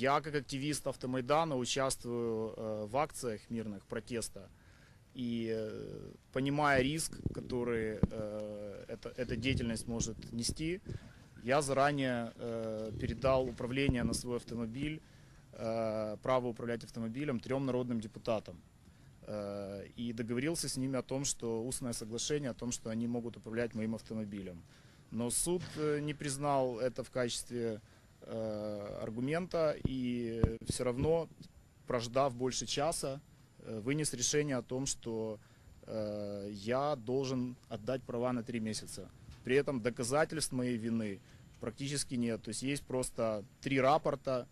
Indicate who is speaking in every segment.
Speaker 1: Я, как активист автомайдана, участвую э, в акциях мирных протеста. И э, понимая риск, который э, эта, эта деятельность может нести, я заранее передал управление на свой автомобиль, право управлять автомобилем трем народным депутатам. И договорился с ними о том, что устное соглашение о том, что они могут управлять моим автомобилем. Но суд не признал это в качестве аргумента и все равно, прождав больше часа, э, вынес решение о том, что э, я должен отдать права на три месяца. При этом доказательств моей вины практически нет. То есть есть просто три рапорта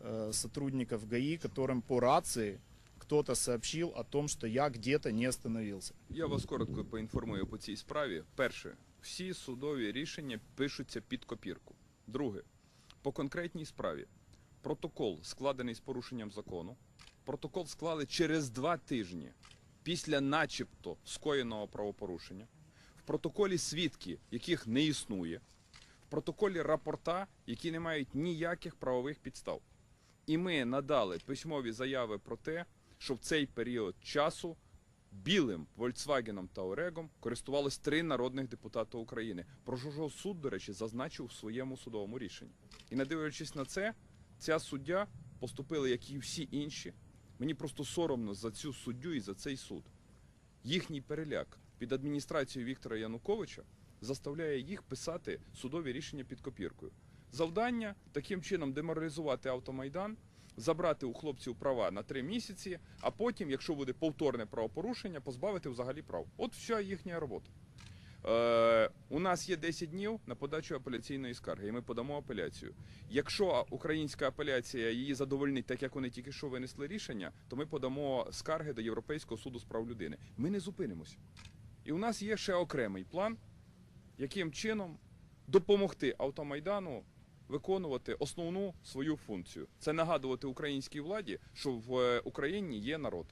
Speaker 1: э, сотрудников ГАИ, которым по рации кто-то сообщил о том, что я где-то не остановился.
Speaker 2: Я вас коротко поінформую по цій справі. Перше, всі судові рішення пишуться під копірку. Друге, по конкретній справі. Протокол складений з порушенням закону. Протокол склали через два тижні після начебто скоєного правопорушення. В протоколі свідки, яких не існує. В протоколі рапорта, які не мають ніяких правових підстав. І ми надали письмові заяви про те, що в цей період часу білим Volkswagen та Орегом користувалось три народних депутати України. Про що суд, до речі, зазначив у своєму судовому рішенні. І не дивлячись на це, ця суддя поступила, як і всі інші. Мені просто соромно за цю суддю і за цей суд. Їхній переляк під адміністрацією Віктора Януковича заставляє їх писати судові рішення під копіркою. Завдання таким чином деморалізувати автомайдан, забрати у хлопців права на три місяці, а потім, якщо буде повторне правопорушення, позбавити взагалі прав. От вся їхня робота. Е, у нас є 10 днів на подачу апеляційної скарги, і ми подамо апеляцію. Якщо українська апеляція її задовольнить, так як вони тільки що винесли рішення, то ми подамо скарги до Європейського суду з прав людини. Ми не зупинимося. І у нас є ще окремий план, яким чином допомогти автомайдану виконувати основну свою функцію. Це нагадувати українській владі, що в е, Україні є народ.